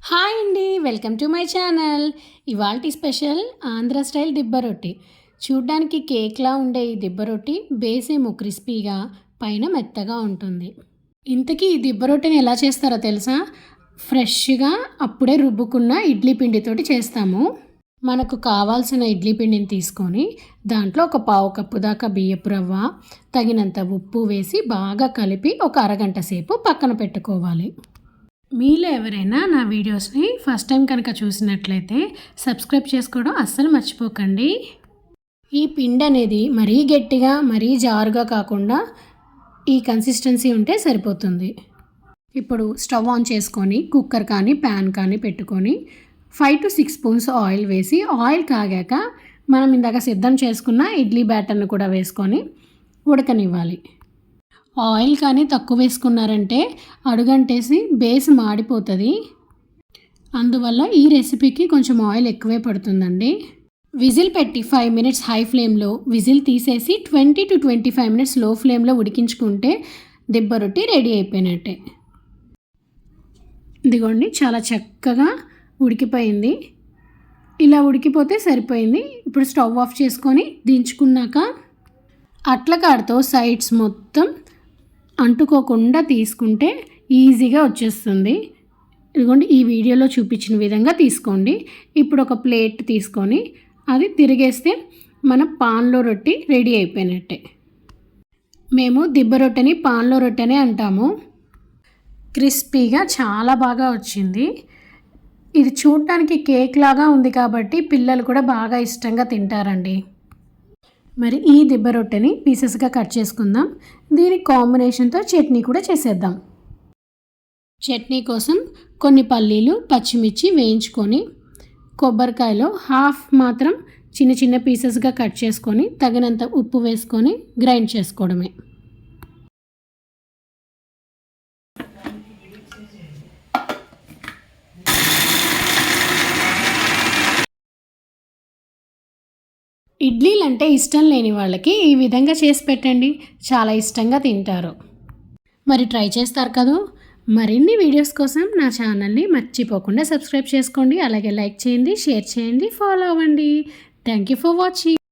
Hi అండి welcome to my channel. ఇవాల్టి special Andhra style దిబ్బ రొట్టి. చూడ్డానికి కేక్లా ఉండే ఈ దిబ్బ రొట్టి బేస్ ఏమో క్రిస్పీగా పైన మెత్తగా ఉంటుంది. ఇంతకీ ఈ దిబ్బ రొట్టిని ఎలా చేస్తారో తెలుసా? ఫ్రెష్గా అప్పుడే రుబ్బుకున్న ఇడ్లీ పిండితోటి చేస్తాము. మనకు కావాల్సిన ఇడ్లీ పిండిని తీసుకొని దాంట్లో ఒక పావు కప్పు దాకా బియ్యపు రవ్వ తగినంత ఉప్పు వేసి బాగా కలిపి ఒక అరగంట సేపు పక్కన పెట్టుకోవాలి. మీలో ఎవరైనా నా వీడియోస్ని ఫస్ట్ టైం కనుక చూసినట్లయితే సబ్స్క్రైబ్ చేసుకోవడం అస్సలు మర్చిపోకండి. ఈ పిండి అనేది మరీ గట్టిగా మరీ జారుగా కాకుండా ఈ కన్సిస్టెన్సీ ఉంటే సరిపోతుంది. ఇప్పుడు స్టవ్ ఆన్ చేసుకొని కుక్కర్ కానీ ప్యాన్ కానీ పెట్టుకొని five to six spoons oil వేసి ఆయిల్ కాగాక మనం ఇందాక సిద్ధం చేసుకున్న ఇడ్లీ బ్యాటర్ను కూడా వేసుకొని ఉడకనివ్వాలి. ఆయిల్ కానీ తక్కువ వేసుకున్నారంటే అడుగంటేసి బేస్ మాడిపోతుంది. అందువల్ల ఈ రెసిపీకి కొంచెం ఆయిల్ ఎక్కువే పడుతుందండి. విజిల్ పెట్టి ఫైవ్ మినిట్స్ హై ఫ్లేమ్లో విజిల్ తీసేసి ట్వంటీ టు ట్వంటీ ఫైవ్ మినిట్స్లో ఫ్లేమ్లో ఉడికించుకుంటే దిబ్బ రొట్టి రెడీ అయిపోయినట్టే. ఇదిగోండి చాలా చక్కగా ఉడికిపోయింది. ఇలా ఉడికిపోతే సరిపోయింది. ఇప్పుడు స్టవ్ ఆఫ్ చేసుకొని దించుకున్నాక అట్లకాడతో సైడ్స్ మొత్తం అంటుకోకుండా తీసుకుంటే ఈజీగా వచ్చేస్తుంది. ఇదిగోండి ఈ వీడియోలో చూపించిన విధంగా తీసుకోండి. ఇప్పుడు ఒక ప్లేట్ తీసుకొని అది తిరిగేస్తే మన పాన్లో రొట్టి రెడీ అయిపోయినట్టే. మేము దిబ్బ రొట్టెని పాన్లో రొట్టెనే అంటాము. క్రిస్పీగా చాలా బాగా వచ్చింది. ఇది చూడటానికి కేక్ లాగా ఉంది కాబట్టి పిల్లలు కూడా బాగా ఇష్టంగా తింటారండి. మరి ఈ దిబ్బ రొట్టెని పీసెస్గా కట్ చేసుకుందాం. దీని కాంబినేషన్తో చట్నీ కూడా చేసేద్దాం. చట్నీ కోసం కొన్ని పల్లీలు పచ్చిమిర్చి వేయించుకొని కొబ్బరికాయలో హాఫ్ మాత్రం చిన్న చిన్న పీసెస్గా కట్ చేసుకొని తగినంత ఉప్పు వేసుకొని గ్రైండ్ చేసుకోవడమే. ఇడ్లీలు అంటే ఇష్టం లేని వాళ్ళకి ఈ విధంగా చేసి పెట్టండి. చాలా ఇష్టంగా తింటారు. మరి ట్రై చేస్తారు కదా? మరిన్ని వీడియోస్ కోసం నా ఛానల్ని మర్చిపోకుండా సబ్స్క్రైబ్ చేసుకోండి. అలాగే లైక్ చేయండి షేర్ చేయండి ఫాలో అవ్వండి. Thank you for watching.